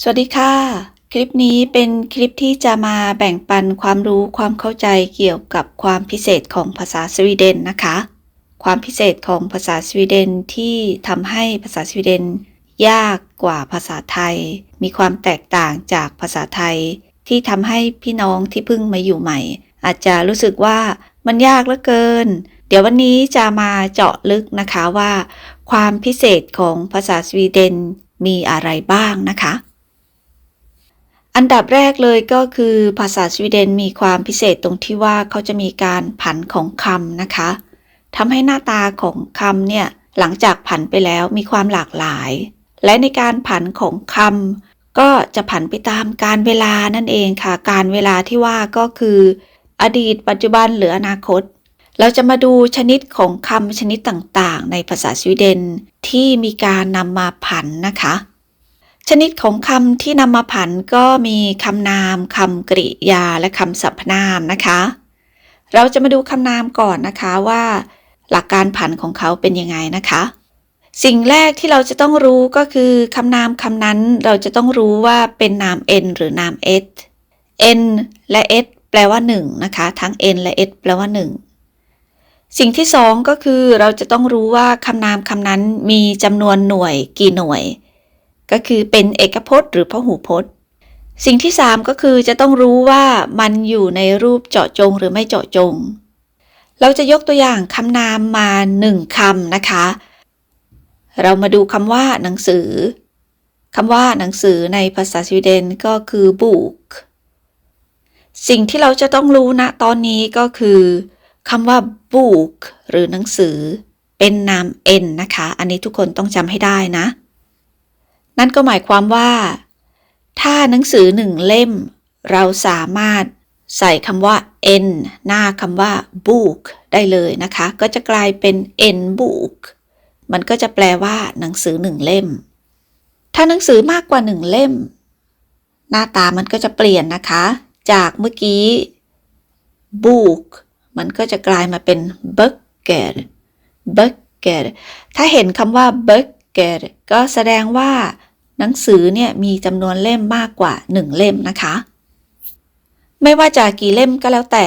สวัสดีค่ะ คลิปนี้เป็นคลิปที่จะมาแบ่งปันความรู้ความเข้าใจเกี่ยวกับความพิเศษของภาษาสวีเดนนะคะ ความพิเศษของภาษาสวีเดนที่ทำให้ภาษาสวีเดน ยากกว่าภาษาไทย มีความแตกต่างจากภาษาไทย ที่ทำให้พี่น้องที่เพิ่งมาอยู่ใหม่ อาจจะรู้สึกว่ามันยากเหลือเกิน เดี๋ยววันนี้จะมาเจาะลึกนะคะว่า ความพิเศษของภาษาสวีเดนมีอะไรบ้างนะคะ อันดับแรกเลยก็คือภาษาสวีเดนมีความพิเศษตรงที่ว่าเขาจะมีการผันของคำนะคะทำให้หน้าตาของคำเนี่ยหลังจากผันไปแล้วมีความหลากหลาย และในการผันของคำก็จะผันไปตามการเวลานั่นเองค่ะ การเวลาที่ว่าก็คือ อดีต ปัจจุบันหรืออนาคต เราจะมาดูชนิดของคำชนิดต่างๆ ในภาษาสวีเดนที่มีการนำมาผันนะคะ ชนิดของคำที่นำมาผันก็มีคำนามคำกริยาและคำสรรพนามนะคะ เราจะมาดูคำนามก่อนนะคะว่า หลักการผันของเขาเป็นยังไงนะคะ สิ่งแรกที่เราจะต้องรู้ก็คือคำนามคำนั้นเราจะต้องรู้ว่าเป็นนาม n หรือนาม s n และ s แปลว่า1นะคะ ทั้ง n และ s แปลว่า 1 สิ่งที่สองก็คือเราจะต้องรู้ว่าคำนามคำนั้นมีจำนวนหน่วยกี่หน่วย ก็คือเป็นเอกพจน์ หรือพหูพจน์ สิ่งที่ 3 ก็คือจะต้องรู้ว่ามันอยู่ในรูปเจาะจงหรือไม่เจาะจง เราจะยกตัวอย่างคำนามมา 1คำนะคะ เรามาดูคำว่าหนังสือคำว่าหนังสือในภาษาสวีเดนก็คือ book สิ่งที่เราจะต้องรู้ณตอนนี้ก็คือคำว่า book หรือหนังสือ เป็นนาม n นะคะ อันนี้ทุกคนต้องจำให้ได้นะ นั่นก็หมายความว่า ถ้าหนังสือหนึ่งเล่ม เราสามารถใส่คำว่า n หน้าคำว่า book ได้เลยนะคะ ก็จะกลายเป็น n book มันก็จะแปลว่า หนังสือหนึ่งเล่ม ถ้าหนังสือมากกว่าหนึ่งเล่ม หน้าตามันก็จะเปลี่ยนนะคะ จากเมื่อกี้ book มันก็จะกลายมาเป็น böcker böcker ถ้าเห็นคำว่า böcker ก็แสดงว่า หนังสือเนี่ยมีจำนวนเล่มมากกว่า 1 เล่มนะคะ ไม่ว่าจะกี่เล่มก็แล้วแต่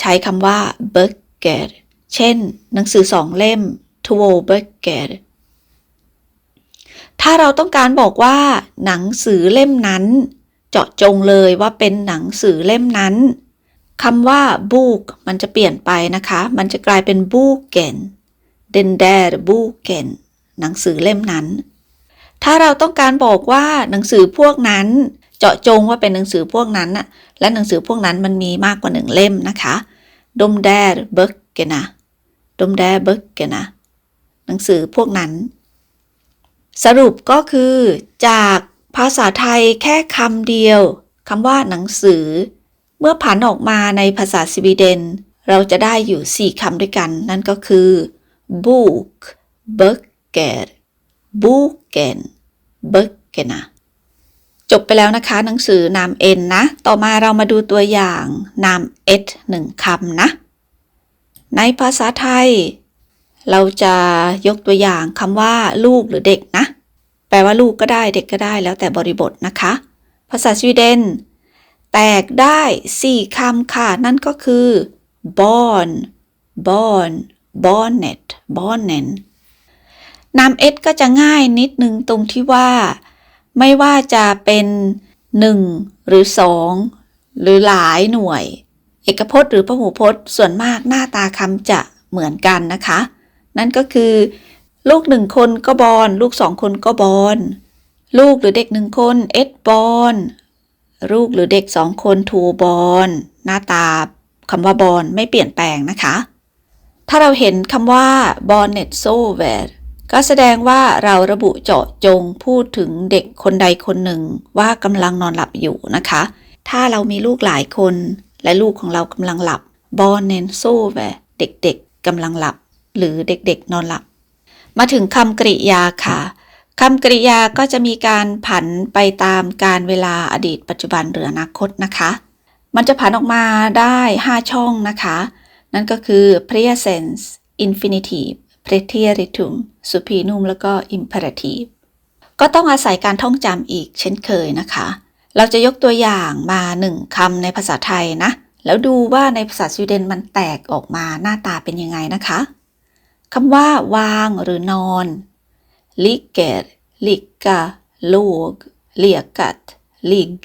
ใช้คำว่า böcker เช่น หนังสือสองเล่ม två böcker ถ้าเราต้องการบอกว่า หนังสือเล่มนั้น เจาะจงเลยว่าเป็นหนังสือเล่มนั้นคำว่า book มันจะเปลี่ยนไปนะคะ มันจะกลายเป็น boken den där boken หนังสือเล่มนั้น ถ้าเราต้องการบอกว่าหนังสือพวกนั้น เจาะจงว่าเป็นหนังสือพวกนั้นน่ะและหนังสือพวกนั้นมันมีมากกว่าหนึ่งเล่มนะคะ dom där böckerna dom där böckerna หนังสือพวกนั้น สรุปก็คือจากภาษาไทยแค่คำเดียวคำว่าหนังสือ เมื่อผันออกมาในภาษาสวีเดน เราจะได้อยู่ 4คำด้วยกัน นั่นก็คือ book book Booker boken böckerna จบไปแล้วนะคะ หนังสือนาม n นะ ต่อมาเรามาดูตัวอย่างนาม s หนึ่งคำนะ ในภาษาไทย เราจะยกตัวอย่างคำว่า ลูกหรือเด็กนะ แปลว่าลูกก็ได้เด็กก็ได้แล้วแต่บริบทนะคะ ภาษาสวีเดน แตกได้4คำค่ะ นั่นก็คือ barn barn barnet barnen นาม s ก็จะง่ายนิดนึงตรงที่ว่า ไม่ว่าจะเป็น 1 หรือ 2 หรือหลายหน่วย เอกพจน์หรือพหูพจน์ ส่วนมากหน้าตาคำจะเหมือนกันนะคะ นั่นก็คือ ลูกหนึ่งคนก็บอนลูกสองคนก็บอนลูกหรือเด็กหนึ่งคนเอ็ดบอนลูกหรือเด็กสองคนทูบอนหน้าตาคำว่าบอนไม่เปลี่ยนแปลงนะคะ ถ้าเราเห็นคำว่าบอนเน็ตโซเวร์ ก็แสดงว่าเราระบุเจาะจงพูดถึงเด็กคนใดคนหนึ่งว่ากำลังนอนหลับอยู่นะคะ ถ้าเรามีลูกหลายคน และลูกของเรากำลังหลับบอนเนนโซเวเด็กๆกำลังหลับ หรือเด็กๆนอนหลับ มาถึงคำกริยาค่ะคำกริยาก็จะมีการผันไปตามการเวลาอดีตปัจจุบันหรืออนาคตนะคะ มันจะผันออกมาได้ 5 ช่องนะคะ นั่นก็คือ present infinitive preteritum supinum แล้วก็ imperative ก็ต้องอาศัยการท่องจำอีกเช่นเคยนะคะ เราจะยกตัวอย่างมาหนึ่งคำในภาษาไทยนะ แล้วดูว่าในภาษาสวีเดนมันแตกออกมาหน้าตาเป็นยังไงนะคะคำว่าวางหรือนอน ligger ligga låg legat ligg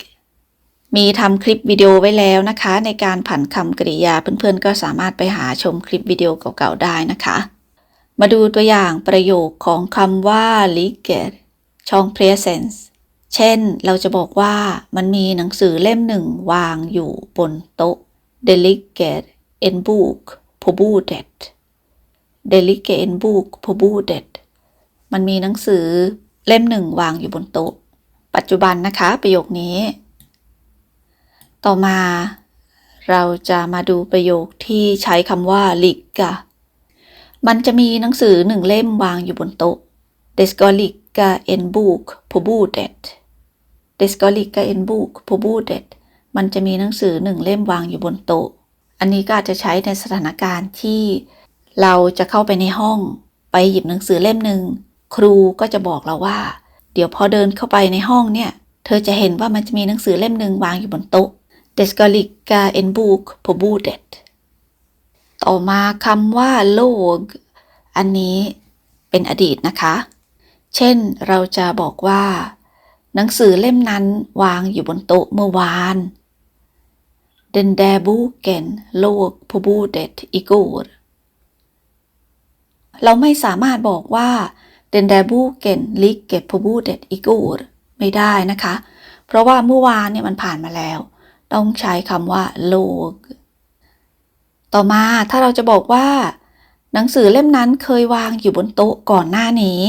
มีทำคลิปวิดีโอไว้แล้วนะคะ ในการผันคำกริยาเพื่อนๆก็สามารถไปหาชมคลิปวิดีโอเก่าๆได้นะคะ มาดูตัวอย่างประโยคของคำว่า ligger ช่อง presence เช่น เราจะบอกว่ามันมีหนังสือเล่มหนึ่งวางอยู่บนโต๊ะ Det ligger en bok på bordet Det ligger en bok på bordet มันมีหนังสือเล่มหนึ่งวางอยู่บนโต๊ะ ปัจจุบันนะคะประโยคนี้ ต่อมา เราจะมาดูประโยคที่ใช้คำว่า ligga มันจะมีหนังสือหนึ่งเล่มวางอยู่บนโต๊ะ Det ska ligga en bok på bordet Det ska ligga en bok på bordet มันจะมีหนังสือหนึ่งเล่มวางอยู่บนโต๊ะ อันนี้ก็อาจจะใช้ในสถานการณ์ที่ เราจะเข้าไปในห้อง ไปหยิบหนังสือเล่มหนึ่งครูก็จะบอกเราว่า เดี๋ยวพอเดินเข้าไปในห้องเนี่ย เธอจะเห็นว่ามันจะมีหนังสือเล่มหนึ่งวางอยู่บนโต๊ะ Det ska ligga en bok på bordet ต่อมาคำว่า låg อันนี้เป็นอดีตนะคะ เช่นเราจะบอกว่า หนังสือเล่มนั้นวางอยู่บนโต๊ะเมื่อวาน Den där boken låg på bordet igår เราไม่สามารถบอกว่า Den där boken ligger på bordet igår ไม่ได้นะคะ เพราะว่าเมื่อวานเนี่ยมันผ่านมาแล้ว ต้องใช้คำว่า låg ต่อมาถ้าเราจะบอกว่า หนังสือเล่มนั้นเคยวางอยู่บนโต๊ะก่อนหน้านี้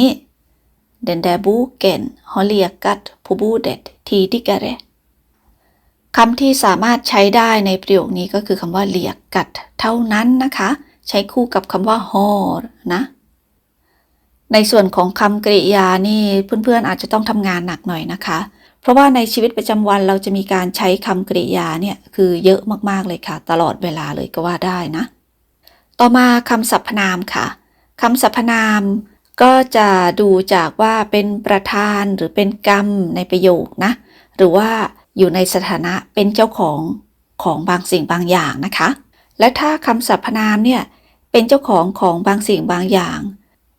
Den där boken har legat på bordet tidigare คำที่สามารถใช้ได้ในประโยคนี้ก็คือคำว่า legat เท่านั้นนะคะ ใช้คู่กับคำว่า har นะ ในส่วนของคำกริยานี่เพื่อนๆอาจจะต้องทำงานหนักหน่อยนะคะ เพราะว่าในชีวิตประจำวันเราจะมีการใช้คำกริยาเนี่ยคือเยอะมากๆเลยค่ะ ตลอดเวลาเลยก็ว่าได้นะ ต่อมาคำสรรพนามค่ะคำสรรพนามก็จะดูจากว่าเป็นประธานหรือเป็นกรรมในประโยคนะ หรือว่าอยู่ในสถานะเป็นเจ้าของของบางสิ่งบางอย่างนะคะ และถ้าคำสรรพนามเนี่ยเป็นเจ้าของของบางสิ่งบางอย่าง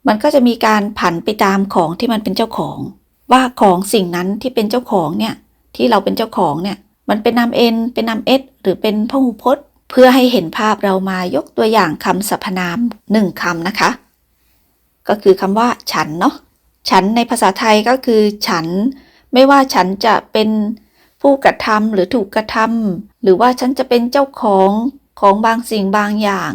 มันก็จะมีการผันไปตามของที่มันเป็นเจ้าของ ว่าของสิ่งนั้นที่เป็นเจ้าของเนี่ย ที่เราเป็นเจ้าของเนี่ย มันเป็นนามเอ็นเป็นนามเอสหรือเป็นพหูพจน์ เพื่อให้เห็นภาพเรามายกตัวอย่างคำสรรพนามหนึ่งคำนะคะ ก็คือคำว่า ฉันเนาะฉันในภาษาไทยก็คือ ฉัน ไม่ว่าฉันจะเป็นผู้กระทำหรือถูกกระทำหรือว่าฉันจะเป็นเจ้าของของบางสิ่งบางอย่าง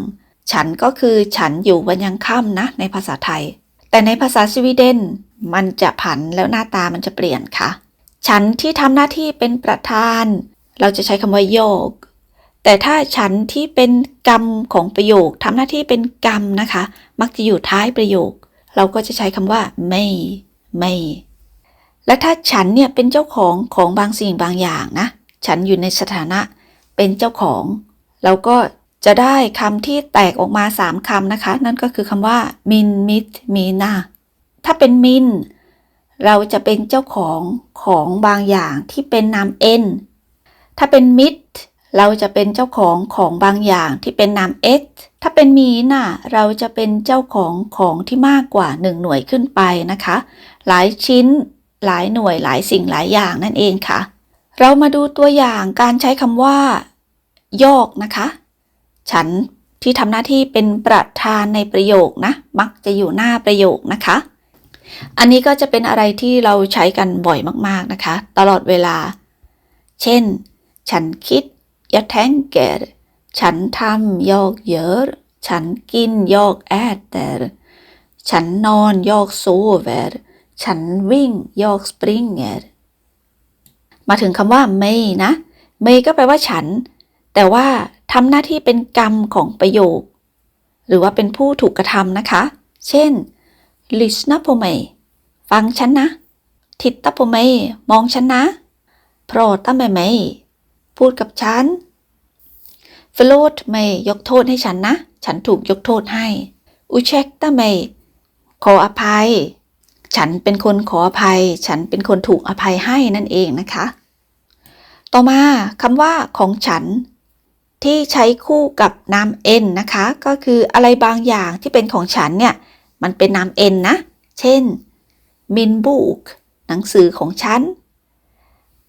ฉันก็คือฉันอยู่วันยังค่ำนะในภาษาไทย แต่ในภาษาสวีเดนมันจะผันแล้วหน้าตามันจะเปลี่ยนค่ะ ฉันที่ทำหน้าที่เป็นประธาน เราจะใช้คำว่าโยก แต่ถ้าฉันที่เป็นกรรมของประโยคทำหน้าที่เป็นกรรมนะคะ มักจะอยู่ท้ายประโยค เราก็จะใช้คำว่าไม่ไม่และถ้าฉันเนี่ยเป็นเจ้าของของบางสิ่งบางอย่างนะ ฉันอยู่ในสถานะเป็นเจ้าของ เราก็ จะได้คำที่แตกออกมาสามคำนะคะ นั่นก็คือคำว่ามินมิดมีนาถ้าเป็นมิน เราจะเป็นเจ้าของของบางอย่างที่เป็นนามเอ็นถ้าเป็นมิดเราจะเป็นเจ้าของของบางอย่างที่เป็นนามเอสถ้าเป็นมีน่ะเราจะเป็นเจ้าของของที่มากกว่า 1 หน่วยขึ้นไปนะคะ หลายชิ้น หลายหน่วยหลายสิ่งหลายอย่างนั่นเองค่ะ เรามาดูตัวอย่างการใช้คำว่าโยกนะคะ ฉันที่ทำหน้าที่เป็นประธานในประโยคนะ มักจะอยู่หน้าประโยคนะคะ อันนี้ก็จะเป็นอะไรที่เราใช้กันบ่อยมากๆนะคะ ตลอดเวลา เช่น ฉันคิด jag tänker ฉันทำ jag gör ฉันกิน jag äter ฉันนอน jag sover ฉันวิ่ง jag springer มาถึงคำว่าไม่นะไม่ก็แปลว่าฉัน แต่ว่าทำหน้าที่เป็นกรรมของประโยค หรือว่าเป็นผู้ถูกกระทำนะคะ เช่น lyssna på mig ฟังฉันนะ titta på mig มองฉันนะ prata med mig พูดกับฉัน förlåt mig ยกโทษให้ฉันนะ ฉันถูกยกโทษให้ ursäkta mig ขออภัย ฉันเป็นคนขออภัย ฉันเป็นคนถูกอภัยให้นั่นเองนะคะ ต่อมาคำว่าของฉัน ที่ใช้คู่กับนาม n นะคะ ก็คืออะไรบางอย่างที่เป็นของฉันเนี่ย มันเป็นนาม n นะ เช่น min book หนังสือของฉัน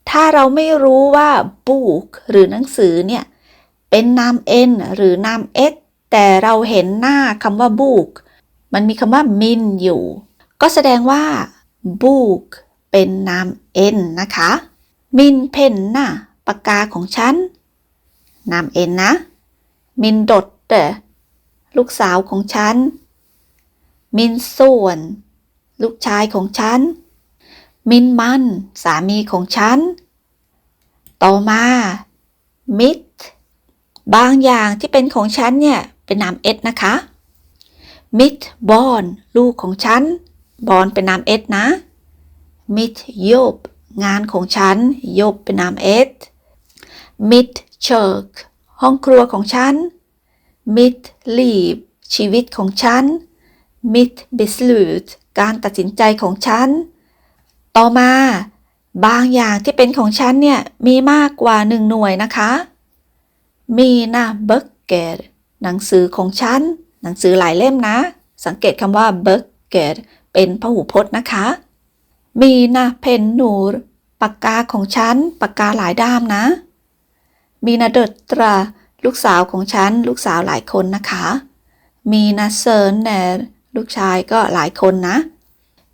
ถ้าเราไม่รู้ว่า book หรือหนังสือเนี่ย เป็นนาม n หรือนาม s แต่เราเห็นหน้าคำว่า book มันมีคำว่า min อยู่ ก็แสดงว่า book เป็นนาม n นะคะ min pen น่ะปากกาของฉัน นาม n นนะ min dot ลูกสาวของฉัน มินส่วน ลูกชายของฉัน มินมัน สามีของฉัน ต่อมา มิดบางอย่างที่เป็นของฉันเนี่ย เป็นนามเอสนะคะ มิดบอนลูกของฉัน บอนเป็นนามเอสนะ มิดโยบงานของฉัน โยบเป็นนามเอสมิด เชิร์กห้องครัวของฉันมิดลีบชีวิตของฉันมิดบิสลูดการตัดสินใจของฉัน ต่อมา บางอย่างที่เป็นของฉันเนี่ย มีมากกว่าหนึ่งหน่วยนะคะ มีนะเบิร์กเกตหนังสือของฉัน หนังสือหลายเล่มนะ สังเกตคำว่าเบิร์กเกตเป็นพหูพจน์นะคะ มีนะเพนนูรปากกาของฉัน ปากกาหลายด้ามนะ มีนาเดตตรา ลูกสาวของฉัน ลูกสาวหลายคนนะคะ มีนาเซิร์นเนลูกชายก็หลายคนนะ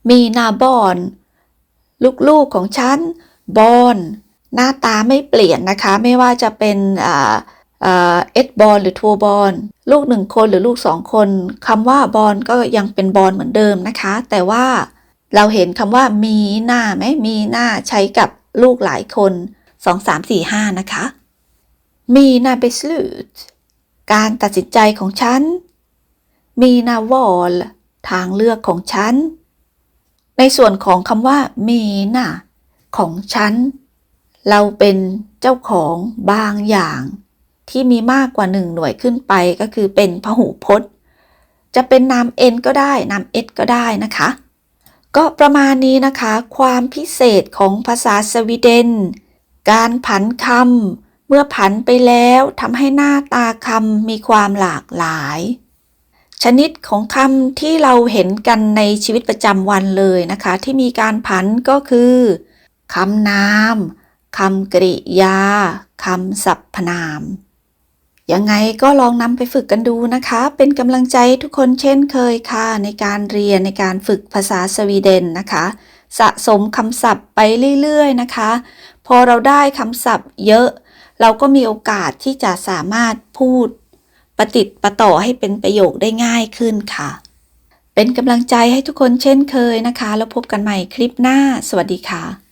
มีนาบอน ลูกๆของฉัน บอน หน้าตาไม่เปลี่ยนนะคะ ไม่ว่าจะเป็นอ่าเอ็ดบอลหรือทัวบอลลูกหนึ่งคนหรือลูกสองคนคำว่าบอลก็ยังเป็นบอลเหมือนเดิมนะคะ แต่ว่าเราเห็นคำว่ามีหน้าไหมมีหน้าใช้กับลูกหลายคนสองสามสี่ห้านะคะ มีนาเบสลูดการตัดสินใจของฉันมีนาวอลทางเลือกของฉัน ในส่วนของคำว่ามีน่ะของฉัน เราเป็นเจ้าของบางอย่าง ที่มีมากกว่าหนึ่งหน่วยขึ้นไปก็คือเป็นพหูพจน์ จะเป็นนาม n ก็ได้นาม s ก็ได้นะคะ ก็ประมาณนี้นะคะ ความพิเศษของภาษาสวีเดน การผันคำ เมื่อผันไปแล้วทำให้หน้าตาคำมีความหลากหลาย ชนิดของคำที่เราเห็นกันในชีวิตประจำวันเลยนะคะ ที่มีการผันก็คือคำนามคำกริยาคำสรรพนาม ยังไงก็ลองนำไปฝึกกันดูนะคะ เป็นกำลังใจทุกคนเช่นเคยค่ะ ในการเรียนในการฝึกภาษาสวีเดนนะคะ สะสมคำศัพท์ไปเรื่อยๆนะคะ พอเราได้คำศัพท์เยอะ เราก็มีโอกาสที่จะสามารถพูดประติดประต่อให้เป็นประโยคได้ง่ายขึ้นค่ะ เป็นกำลังใจให้ทุกคนเช่นเคยนะคะ แล้วพบกันใหม่คลิปหน้า สวัสดีค่ะ